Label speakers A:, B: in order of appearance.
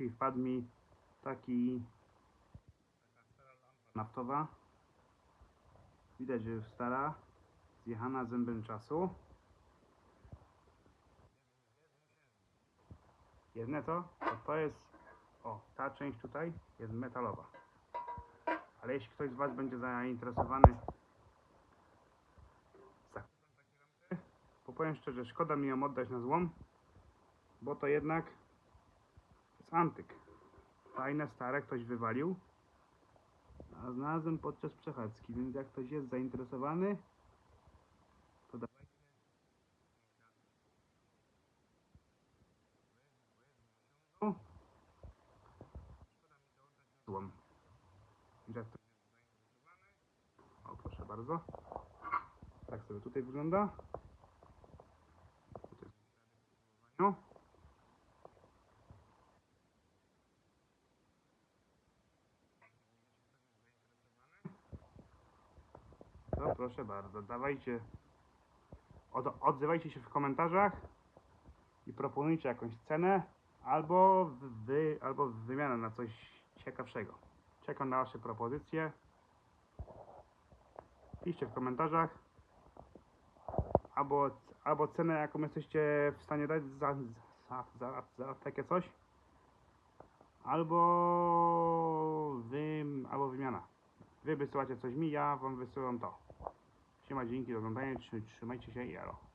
A: Dzisiaj wpadł mi taki naftowa. Widać, że stara, zjechana zębem czasu. Jedne to, to, to jest, o, ta część tutaj jest metalowa. Ale jeśli ktoś z Was będzie zainteresowany zakupem takiej lampy, powiem szczerze, szkoda mi ją oddać na złom, bo to jednak jest antyk. Fajne, stare, ktoś wywalił. A znalazłem podczas przechadzki, więc jak ktoś jest zainteresowany, to dawajcie. Jak ktoś o proszę bardzo. Tak sobie tutaj wygląda. No. To proszę bardzo, dawajcie, od, odzywajcie się w komentarzach i proponujcie jakąś cenę albo wy, albo wymianę na coś ciekawszego. Czekam na wasze propozycje. Piszcie w komentarzach albo, albo cenę jaką jesteście w stanie dać za, za, za, za takie coś albo wy, albo wymiana. Wy wysyłacie coś mi, ja wam wysyłam to. Siema, dzięki za oglądanie, trzy- trzymajcie się i elo.